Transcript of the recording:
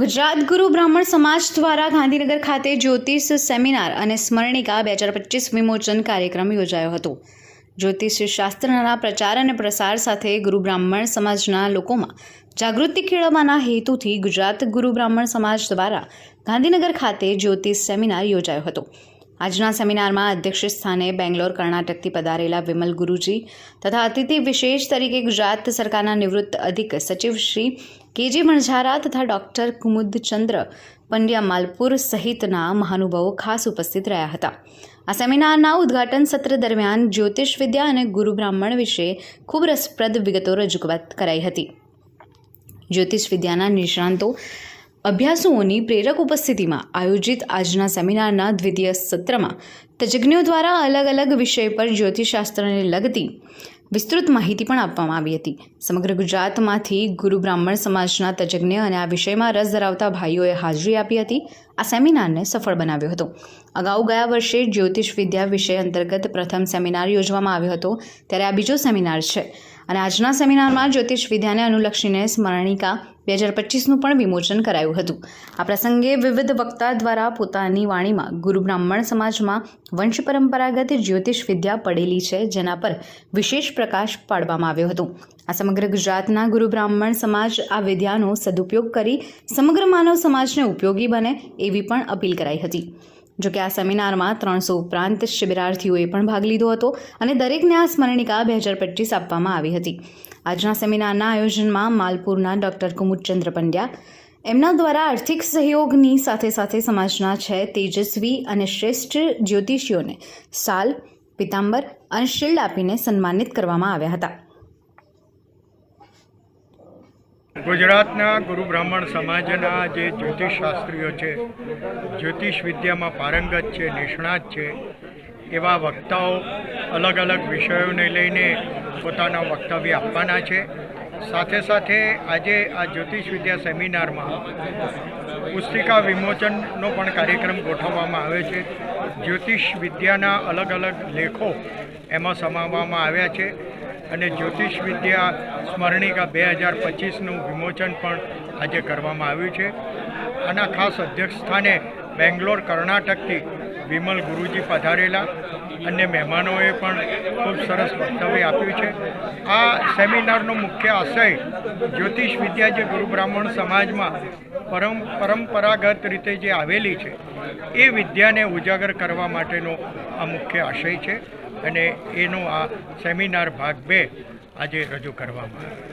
ગુજરાત ગુરુ બ્રાહ્મણ સમાજ દ્વારા ગાંધીનગર ખાતે જ્યોતિષ સેમિનાર અને સ્મરણિકા બે હજાર પચીસ વિમોચન કાર્યક્રમ યોજાયો હતો. જ્યોતિષ શાસ્ત્રના પ્રચાર અને પ્રસાર સાથે ગુરુ બ્રાહ્મણ સમાજના લોકોમાં જાગૃતિ કેળવવાના હેતુથી ગુજરાત ગુરુ બ્રાહ્મણ સમાજ દ્વારા ગાંધીનગર ખાતે જ્યોતિષ સેમિનાર યોજાયો હતો. આજના સેમિનારમાં અધ્યક્ષ સ્થાને બેંગ્લોર કર્ણાટકથી પધારેલા વિમલ ગુરુજી તથા અતિથિ વિશેષ તરીકે ગુજરાત સરકારના નિવૃત્ત અધિક સચિવ શ્રી કેજી મણઝારા તથા ડૉક્ટર કુમુદચંદ્ર પંડ્યા માલપુર સહિતના મહાનુભાવો ખાસ ઉપસ્થિત રહ્યા હતા. આ સેમિનારના ઉદ્ઘાટન સત્ર દરમિયાન જ્યોતિષ વિદ્યા અને ગુરુ બ્રાહ્મણ વિશે ખૂબ રસપ્રદ વિગતો રજૂઆત કરાઈ હતી. જ્યોતિષ વિદ્યાના નિષ્ણાંતો અભ્યાસુઓની પ્રેરક ઉપસ્થિતિમાં આયોજિત આજના સેમિનારના દ્વિતીય સત્રમાં તજજ્ઞો દ્વારા અલગ અલગ વિષય પર જ્યોતિષશાસ્ત્રને લગતી વિસ્તૃત માહિતી પણ આપવામાં આવી હતી. સમગ્ર ગુજરાતમાંથી ગુરુ બ્રાહ્મણ સમાજના તજજ્ઞ અને આ વિષયમાં રસ ધરાવતા ભાઈઓએ હાજરી આપી હતી. આ સેમિનારને સફળ બનાવ્યો હતો. અગાઉ ગયા વર્ષે જ્યોતિષ વિદ્યા વિષય અંતર્ગત પ્રથમ સેમિનાર યોજવામાં આવ્યો હતો. ત્યારે આ બીજો સેમિનાર છે. અને આજના સેમિનારમાં જ્યોતિષ વિદ્યાને અનુલક્ષીને સ્મરણિકા બે હજાર પચીસનું પણ વિમોચન કરાયું હતું. આ પ્રસંગે વિવિધ વક્તા દ્વારા પોતાની વાણીમાં ગુરુ બ્રાહ્મણ સમાજમાં વંશ પરંપરાગત જ્યોતિષ વિદ્યા પડેલી છે, જેના પર વિશેષ પ્રકાશ પાડવામાં આવ્યો હતો. આ સમગ્ર ગુજરાતના ગુરુ બ્રાહ્મણ સમાજ આ વિદ્યાનો સદુપયોગ કરી સમગ્ર માનવ સમાજને ઉપયોગી બને એવી પણ અપીલ કરાઈ હતી. જોકે આ સેમિનારમાં ત્રણસો ઉપરાંત શિબિરાર્થીઓએ પણ ભાગ લીધો હતો અને દરેકને આ સ્મરણિકા બે હજાર પચીસ આપવામાં આવી હતી. આજના સેમિનારના આયોજનમાં માલપુરના ડૉક્ટર કુમુદચંદ્ર પંડ્યા, એમના દ્વારા આર્થિક સહયોગની સાથે સાથે સમાજના છે તેજસ્વી અને શ્રેષ્ઠ જ્યોતિષીઓને સાલ, પિતાંબર અને શિલ્ડ આપીને સન્માનિત કરવામાં આવ્યા હતા. ગુજરાતના ગુરુ બ્રાહ્મણ સમાજના જે જ્યોતિષ શાસ્ત્રીઓ છે, જ્યોતિષ વિદ્યામાં પારંગત છે, નિષ્ણાત છે, એવા વક્તાઓ અલગ અલગ વિષયોને લઈને પોતાના વક્તવ્ય આપવાના છે. સાથે સાથે આજે આ જ્યોતિષ વિદ્યા સેમિનારમાં પુસ્તિકા વિમોચનનો પણ કાર્યક્રમ ગોઠવવામાં આવે છે. જ્યોતિષ વિદ્યાના અલગ અલગ લેખો એમાં સમાવવામાં આવ્યા છે અને જ્યોતિષ વિદ્યા સ્મરણિકા બે હજાર પચીસનું વિમોચન પણ આજે કરવામાં આવ્યું છે. આના ખાસ અધ્યક્ષ સ્થાને બેંગ્લોર કર્ણાટકથી વિમલ ગુરુજી પધારેલા અન્ય મહેમાનોએ પણ ખૂબ સરસ વક્તવ્ય આપ્યું છે. આ સેમિનારનો મુખ્ય આશય જ્યોતિષ વિદ્યા જે ગુરુ બ્રાહ્મણ સમાજમાં પરમ પરંપરાગત રીતે જે આવેલી છે, એ વિદ્યાને ઉજાગર કરવા માટેનો આ મુખ્ય આશય છે અને એનો આ સેમિનાર ભાગ બે આજે રજૂ કરવામાં આવ્યો.